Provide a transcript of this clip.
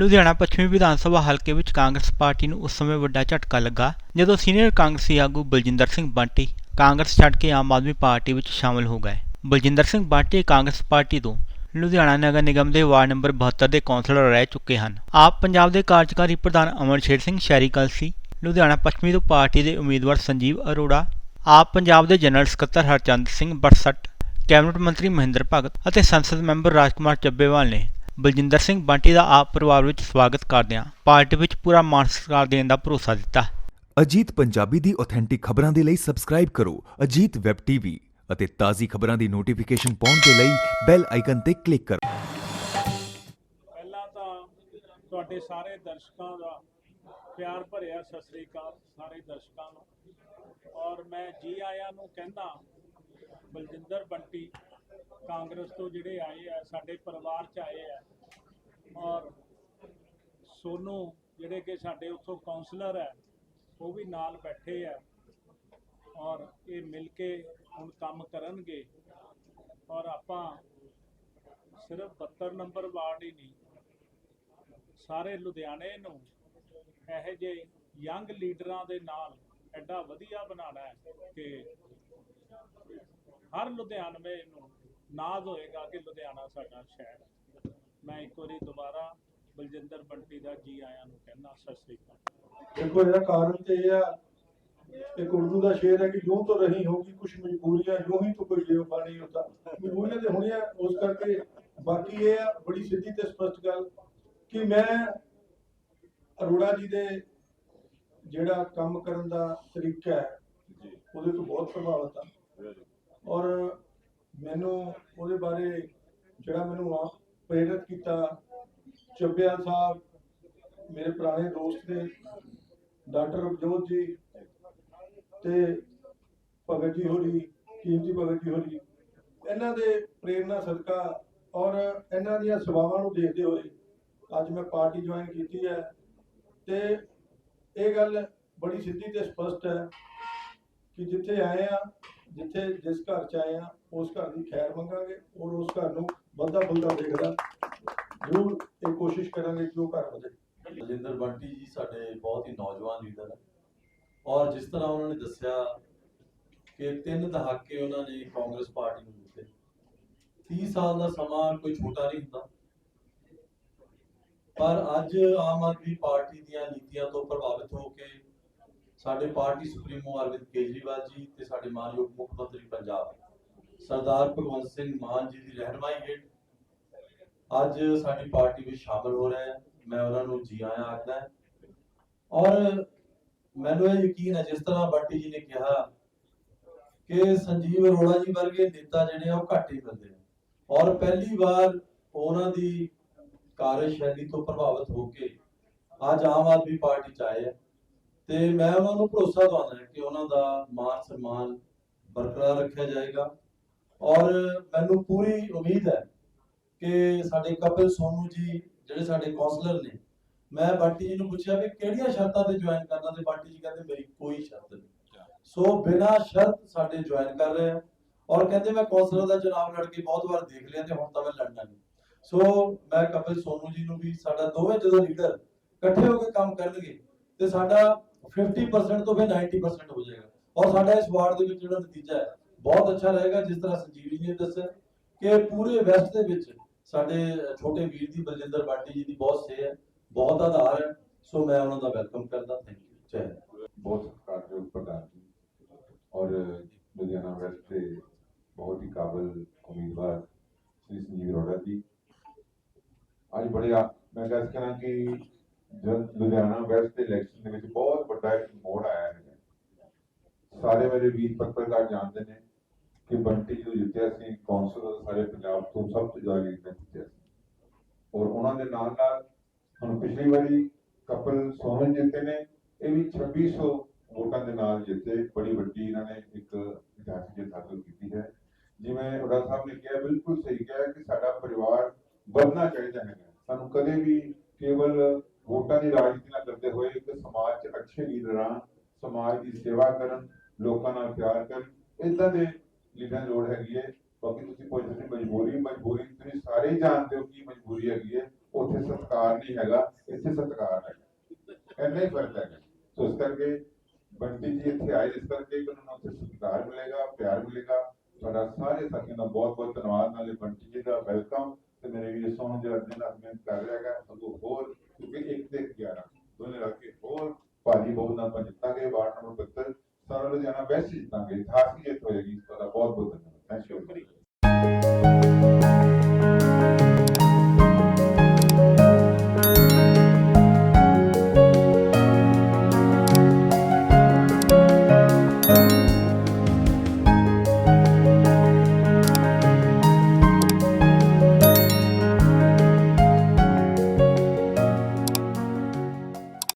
ਲੁਧਿਆਣਾ ਪੱਛਮੀ ਵਿਧਾਨ ਸਭਾ ਹਲਕੇ ਵਿੱਚ ਕਾਂਗਰਸ ਪਾਰਟੀ ਨੂੰ ਉਸ ਸਮੇਂ ਵੱਡਾ ਝਟਕਾ ਲੱਗਾ, ਜਦੋਂ ਸੀਨੀਅਰ ਕਾਂਗਰਸੀ ਆਗੂ ਬਲਜਿੰਦਰ ਸਿੰਘ ਬੰਟੀ ਕਾਂਗਰਸ ਛੱਡ ਕੇ ਆਮ ਆਦਮੀ ਪਾਰਟੀ ਵਿੱਚ ਸ਼ਾਮਲ ਹੋ ਗਏ। ਬਲਜਿੰਦਰ ਸਿੰਘ ਬੰਟੀ ਕਾਂਗਰਸ ਪਾਰਟੀ ਤੋਂ ਲੁਧਿਆਣਾ ਨਗਰ ਨਿਗਮ ਦੇ ਵਾਰਡ ਨੰਬਰ 72 ਦੇ ਕੌਂਸਲਰ ਰਹਿ ਚੁੱਕੇ ਹਨ। ਆਪ ਪੰਜਾਬ ਦੇ ਕਾਰਜਕਾਰੀ ਪ੍ਰਧਾਨ ਅਮਰਸ਼ੇਰ ਸਿੰਘ ਸ਼ਹਿਰੀ ਕਲਸੀ ਲੁਧਿਆਣਾ ਪੱਛਮੀ ਤੋਂ ਪਾਰਟੀ ਦੇ ਉਮੀਦਵਾਰ ਸੰਜੀਵ ਅਰੋੜਾ, ਆਪ ਪੰਜਾਬ ਦੇ ਜਨਰਲ ਸਕੱਤਰ ਹਰਚੰਦ ਸਿੰਘ ਬਰਸਟ, ਕੈਬਨਿਟ ਮੰਤਰੀ ਮਹਿੰਦਰ ਭਗਤ ਅਤੇ ਸੰਸਦ ਮੈਂਬਰ ਰਾਜਕੁਮਾਰ ਚੱਬੇਵਾਲ ਨੇ ਬਲਜਿੰਦਰ ਸਿੰਘ ਬੰਟੀ ਦਾ ਆਪ ਪਰਿਵਾਰ ਵਿੱਚ ਸਵਾਗਤ ਕਰਦਿਆਂ ਪਾਰਟੀ ਵਿੱਚ ਪੂਰਾ ਮਾਨ ਸਤਿਕਾਰ ਦੇਣ ਦਾ ਭਰੋਸਾ ਦਿੱਤਾ। ਅਜੀਤ ਪੰਜਾਬੀ ਦੀ ਆਥੈਂਟਿਕ ਖਬਰਾਂ ਦੇ ਲਈ ਸਬਸਕ੍ਰਾਈਬ ਕਰੋ ਅਜੀਤ ਵੈਬ ਟੀਵੀ ਅਤੇ ਤਾਜ਼ੀ ਖਬਰਾਂ ਦੀ ਨੋਟੀਫਿਕੇਸ਼ਨ ਪਾਉਣ ਦੇ ਲਈ ਬੈਲ ਆਈਕਨ ਤੇ ਕਲਿੱਕ ਕਰੋ। ਪਹਿਲਾਂ ਤਾਂ ਤੁਹਾਡੇ ਸਾਰੇ ਦਰਸ਼ਕਾਂ ਦਾ ਪਿਆਰ ਭਰਿਆ ਸਤਿ ਸ੍ਰੀ ਅਕਾਲ ਸਾਰੇ ਦਰਸ਼ਕਾਂ ਨੂੰ। ਔਰ ਮੈਂ ਜੀ ਆਇਆਂ ਨੂੰ ਕਹਿੰਦਾ ਬਲਜਿੰਦਰ ਬੰਟੀ ਕਾਂਗਰਸ ਤੋਂ ਜਿਹੜੇ ਆਏ ਆ, ਸਾਡੇ ਪਰਿਵਾਰ ਚ ਆਏ ਆ। ਔਰ ਸੋਨੂ ਜਿਹੜੇ ਕਿ ਸਾਡੇ ਉੱਥੋਂ ਕਾਉਂਸਲਰ ਹੈ ਉਹ ਵੀ ਨਾਲ ਬੈਠੇ ਆ। ਔਰ ਇਹ ਮਿਲ ਕੇ ਹੁਣ ਕੰਮ ਕਰਨਗੇ। ਔਰ ਆਪਾਂ ਸਿਰਫ 72 ਨੰਬਰ ਵਾਰਡ ਹੀ ਨਹੀਂ, ਸਾਰੇ ਲੁਧਿਆਣੇ ਨੂੰ ਇਹੋ ਜਿਹੇ ਯੰਗ ਲੀਡਰਾਂ ਦੇ ਨਾਲ ਐਡਾ ਵਧੀਆ ਬਣਾਉਣਾ ਹੈ ਕਿ ਹਰ ਲੁਧਿਆਣਵੇ ਨੂੰ ਨਾਜ਼ ਹੋਏਗਾ ਕਿ ਲੁਧਿਆਣਾ ਸਾਡਾ ਸ਼ਹਿਰ ਹੈ। ਮੈਂ ਇੱਕ ਵਾਰੀ ਦੁਬਾਰਾ ਬਲਜਿੰਦਰ ਬੰਟੀ ਦਾ ਜੀ ਆਇਆਂ ਨੂੰ ਕਹਿੰਦਾ ਸਤਿ ਸ੍ਰੀ ਅਕਾਲ। ਦੇਖੋ ਇਹਦਾ ਕਾਰਨ ਤੇ ਇਹ ਆ ਇੱਕ ਉਰਦੂ ਦਾ ਸ਼ੇਰ ਹੈ ਕਿ ਯੂੰ ਤਾਂ ਰਹੀ ਹੋਗੀ ਕੁਝ ਮਜਬੂਰੀਆਂ ਯੂੰ ਹੀ ਤਾਂ ਕੋਈ ਲੇਵ ਨਹੀਂ ਹੁੰਦਾ ਮਜਬੂਰੀਆਂ ਤੇ ਹੋਣੀਆਂ ਉਸ ਕਰਕੇ। ਬਾਕੀ ਇਹ ਆ ਬੜੀ ਸਿੱਧੀ ਤੇ ਸਪਸ਼ਟ ਗੱਲ ਕਿ ਮੈਂ ਅਰੋੜਾ ਜੀ ਦੇ ਜਿਹੜਾ ਕੰਮ ਕਰਨ ਦਾ ਤਰੀਕਾ ਹੈ ਉਹਦੇ ਤੋਂ ਬਹੁਤ ਪ੍ਰਭਾਵਿਤ ਆ। ਬਾਰੇ ਜਿਹੜਾ ਮੈਨੂੰ ਆ ਪ੍ਰੇਰਿਤ ਕੀਤਾ, ਚੱਬਿਆ ਸਾਹਿਬ, ਮੇਰੇ ਪੁਰਾਣੇ ਦੋਸਤ ਨੇ, ਡਾਕਟਰ ਅਵਜੋਤ ਜੀ ਤੇ ਭਗਤ ਜੀ ਹੋਰੀ ਕੀਮਤੀ ਭਗਤ ਜੀ ਹੋਰੀ, ਇਹਨਾਂ ਦੇ ਪ੍ਰੇਰਣਾ ਸਦਕਾ ਔਰ ਇਹਨਾਂ ਦੀਆਂ ਸੇਵਾਵਾਂ ਨੂੰ ਦੇਖਦੇ ਹੋਏ ਅੱਜ ਮੈਂ ਪਾਰਟੀ ਜੁਆਇਨ ਕੀਤੀ ਹੈ ਤੇ ਇਹ ਗੱਲ ਬੜੀ ਸਿੱਧੀ ਤੇ ਸਪਸ਼ਟ ਹੈ ਕਿ ਜਿੱਥੇ ਆਏ ਆ ਜਿੱਥੇ ਜਿਸ ਘਰ ਚ ਆਏ ਆ, ਉਸ ਘਰ ਦੀ ਖੈਰ ਮੰਗਾਂਗੇ ਔਰ ਉਸ ਘਰ ਨੂੰ ਵੱਧਦਾ ਫੁੱਲਦਾ ਦੇਖਦਾ ਜ਼ਰੂਰ ਇਹ ਕੋਸ਼ਿਸ਼ ਕਰਾਂਗੇ ਕਿ ਉਹ ਘਰ ਵਧੇ। ਬਲਜਿੰਦਰ ਬੰਟੀ ਜੀ ਸਾਡੇ ਬਹੁਤ ਹੀ ਨੌਜਵਾਨ ਲੀਡਰ ਹੈ ਔਰ ਜਿਸ ਤਰ੍ਹਾਂ ਉਹਨਾਂ ਨੇ ਦੱਸਿਆ ਕਿ ਤਿੰਨ ਦਹਾਕੇ ਉਹਨਾਂ ਨੇ ਕਾਂਗਰਸ ਪਾਰਟੀ ਨੂੰ ਦਿੱਤੇ। 30 ਸਾਲ ਦਾ ਸਮਾਂ ਕੋਈ ਛੋਟਾ ਨਹੀਂ ਹੁੰਦਾ। ਪਰ ਅੱਜ ਆਮ ਆਦਮੀ ਪਾਰਟੀ ਦੀਆਂ ਨੀਤੀਆਂ ਤੋਂ ਪ੍ਰਭਾਵਿਤ ਹੋ ਕੇ ਸਾਡੇ ਪਾਰਟੀ ਸੁਪਰੀਮੋ ਅਰਵਿੰਦ ਕੇਜਰੀਵਾਲ ਜੀ ਤੇ ਸਾਡੇ ਮਾਨਯੋਗ ਮੁੱਖ ਮੰਤਰੀ ਪੰਜਾਬ। ਸਰਦਾਰ ਭਗਵੰਤ ਸਿੰਘ ਮਾਨ ਜੀ ਦੀ ਰਹਿਨਮਾਈ ਹੇਠ ਅੱਜ ਸਾਡੀ ਪਾਰਟੀ ਵਿੱਚ ਸ਼ਾਮਲ ਹੋ ਰਹੇ ਮੈਂ ਉਹਨਾਂ ਨੂੰ ਜੀ ਆਇਆਂ ਆਖਦਾ ਔਰ ਮੈਨੂੰ ਇਹ ਯਕੀਨ ਹੈ, ਜਿਸ ਤਰ੍ਹਾਂ ਬੰਟੀ ਜੀ ਨੇ ਕਿਹਾ ਕਿ ਸੰਜੀਵ ਅਰੋੜਾ ਜੀ ਵਰਗੇ ਨੇਤਾ ਜਿਹੜੇ ਆ, ਉਹ ਘੱਟ ਹੀ ਮਿਲਦੇ ਨੇ। ਔਰ ਪਹਿਲੀ ਵਾਰ ਉਹਨਾਂ ਦੀ ਕਾਰਜਸ਼ੈਲੀ ਤੋਂ ਪ੍ਰਭਾਵਿਤ ਹੋ ਕੇ ਅੱਜ ਆਮ ਆਦਮੀ ਪਾਰਟੀ ਚ ਆਏ ਆ। ਤੇ ਮੈਂ ਉਹਨਾਂ ਨੂੰ ਭਰੋਸਾ ਦਵਾਉਂਦਾ ਕਿ ਉਹਨਾਂ ਦਾ ਮਾਨ ਸਨਮਾਨ ਬਰਕਰਾਰ ਰੱਖਿਆ ਜਾਏਗਾ। ਔਰ ਮੈਨੂੰ ਪੂਰੀ ਉਮੀਦ ਹੈ ਕਿ ਸਾਡੇ ਕਪਿਲ ਸੋਨੂ ਜੀ, ਜਿਹੜੇ ਸਾਡੇ ਕਾਉਂਸਲਰ ਨੇ, ਮੈਂ ਬੰਟੀ ਜੀ ਨੂੰ ਪੁੱਛਿਆ ਵੀ ਕਿਹੜੀਆਂ ਸ਼ਰਤਾਂ ਤੇ ਜੁਆਇਨ ਕਰਨਾ ਤੇ ਬੰਟੀ ਜੀ ਕਹਿੰਦੇ ਮੇਰੀ ਕੋਈ ਸ਼ਰਤ ਨਹੀਂ। ਸੋ ਬਿਨਾਂ ਸ਼ਰਤ ਸਾਡੇ ਜੁਆਇਨ ਕਰ ਰਹੇ ਆ। ਔਰ ਕਹਿੰਦੇ ਮੈਂ ਕਾਉਂਸਲਰ ਦਾ ਚੁਣਾਵ ਲੜ ਕੇ ਬਹੁਤ ਵਾਰ ਦੇਖ ਲਿਆ ਤੇ ਹੁਣ ਤਾਂ ਮੈਂ ਲੜਨਾ ਨਹੀਂ। ਸੋ ਮੈਂ ਕਪਿਲ ਸੋਨੂ ਜੀ ਨੂੰ ਵੀ, ਸਾਡਾ ਦੋਵੇਂ ਜਦੋਂ ਲੀਡਰ ਇਕੱਠੇ ਹੋ ਕੇ ਕੰਮ ਕਰਨਗੇ ਤੇ ਸਾਡਾ 50% ਤੋਂ ਫਿਰ 90% ਹੋ ਜਾਏਗਾ। ਔਰ ਸਾਡਾ ਇਸ ਵਾਰਡ ਦੇ ਵਿੱਚ ਜਿਹੜਾ ਨਤੀਜਾ ਹੈ, ਬਹੁਤ ਅੱਛਾ ਰਹੇਗਾ। ਜਿਸ ਤਰ੍ਹਾਂ ਸੰਜੀਵ ਜੀ ਨੇ ਦੱਸਿਆ ਕਿ ਪੂਰੇ ਵੈਸਟ ਦੇ ਵਿੱਚ ਸਾਡੇ ਛੋਟੇ ਵੀਰ ਦੀ ਬਲਜਿੰਦਰ ਬਾਟੀ ਜੀ ਦੀ ਬਹੁਤ ਸੇ ਹੈ, ਬਹੁਤ ਆਧਾਰ ਹੈ। ਸੋ ਮੈਂ ਉਹਨਾਂ ਦਾ ਵੈਲਕਮ ਕਰਦਾ। ਥੈਂਕ ਯੂ ਜੈ ਹਿੰਦ। ਬਹੁਤ ਸਤਿਕਾਰਯੋਗ ਪ੍ਰਧਾਨ ਜੀ। ਔਰ ਲੁਧਿਆਣਾ ਵੈਸਟ ਦੇ ਬਹੁਤ ਹੀ ਕਾਬਲ ਉਮੀਦਵਾਰ ਸ੍ਰੀ ਸੰਜੀਵ ਅਰੋੜਾ ਜੀ। ਅੱਜ ਬੜੇ ਆ- ਮੈਂ ਗੱਲ ਕਰਾਂ ਕਿ ਜਦ ਲੁਧਿਆਣਾ ਵੈਸਟ ਦੇ ਇਲੈਕਸ਼ਨ ਦੇ ਵਿੱਚ ਬਹੁਤ ਵੱਡਾ ਇੱਕ ਮੋੜ ਆਇਆ ਹੈ। ਸਾਰੇ ਮੇਰੇ ਵੀਰ ਪੱਤਰਕਾਰ ਜਾਣਦੇ ਨੇ ਕਿ ਬੰਟੀ ਜੋ ਜਿੱਤਿਆ ਸੀ ਕੌਂਸਲ ਸਾਰੇ ਪੰਜਾਬ ਤੋਂ ਸਭ ਤੋਂ ਜ਼ਿਆਦਾ ਲੀਡ ਜਿੱਤਿਆ ਸੀ। ਔਰ ਉਹਨਾਂ ਦੇ ਨਾਲ ਨਾਲ ਹੁਣ ਪਿਛਲੀ ਵਾਰੀ ਕਪਲ ਸੋਨਨ ਜਿੱਤੇ ਨੇ, ਇਹ ਵੀ 2600 ਵੋਟਾਂ ਦੇ ਨਾਲ ਜਿੱਤੇ। ਬੜੀ ਵੱਡੀ ਇਹਨਾਂ ਨੇ ਇੱਕ ਇਤਿਹਾਸਿਕ ਜਿੱਤ ਹਾਸਲ ਕੀਤੀ ਹੈ। ਜਿਵੇਂ ਉਡਾ ਸਾਹਿਬ ਨੇ ਕਿਹਾ, ਬਿਲਕੁਲ ਸਹੀ ਕਿਹਾ ਕਿ ਸਾਡਾ ਪਰਿਵਾਰ ਵਧਣਾ ਚਾਹੀਦਾ ਹੈ ਸਾਨੂੰ ਕਦੇ ਵੀ ਕੇਵਲ ਵੋਟਾਂ ਦੀ ਰਾਜਨੀਤੀ ਨਾ ਕਰਦੇ ਹੋਏ ਇੱਕ ਸਮਾਜ 'ਚ ਅੱਛੇ ਲੀਡਰਾਂ ਸਮਾਜ ਦੀ ਸੇਵਾ ਕਰਨ, ਲੋਕਾਂ ਨਾਲ ਪਿਆਰ ਕਰਨ, ਇਦਾਂ ਦੇ ਲੀਡਰਾਂ ਲੋੜ ਹੈਗੀ ਹੈ। ਬਾਕੀ ਤੁਸੀਂ ਪੁੱਛਦੇ ਸੀ ਮਜਬੂਰੀ ਮਜਬੂਰੀ, ਤੁਸੀਂ ਸਾਰੇ ਜਾਣਦੇ ਹੋ ਕੀ ਮਜਬੂਰੀ ਹੈਗੀ ਹੈ। ਉੱਥੇ ਸਤਕਾਰ ਨਹੀਂ ਹੈਗਾ, ਇੱਥੇ ਸਤਕਾਰ ਹੈਗਾ। ਇੰਨਾ ਹੀ ਫ਼ਰਕ ਹੈਗਾ। ਸੋ ਇਸ ਕਰਕੇ ਬੰਟੀ ਜੀ ਇੱਥੇ ਆਏ, ਇਸ ਕਰਕੇ ਕਿ ਉਹਨਾਂ ਨੂੰ ਉੱਥੇ ਸਤਿਕਾਰ ਮਿਲੇਗਾ, ਪਿਆਰ ਮਿਲੇਗਾ। ਤੁਹਾਡਾ ਸਾਰੇ ਸਾਥੀਆਂ ਦਾ ਬਹੁਤ ਬਹੁਤ ਧੰਨਵਾਦ। ਨਾਲੇ ਬੰਟੀ ਜੀ ਦਾ ਵੈਲਕਮ। ਤੇ ਮੇਰੇ ਵੀਰ ਸੋਹਣ ਜਿਹੜਾ ਦਿਨ ਮਿਹਨਤ ਕਰ ਰਿਹਾ ਹੈਗਾ। ਅੱਗੋਂ ਹੋਰ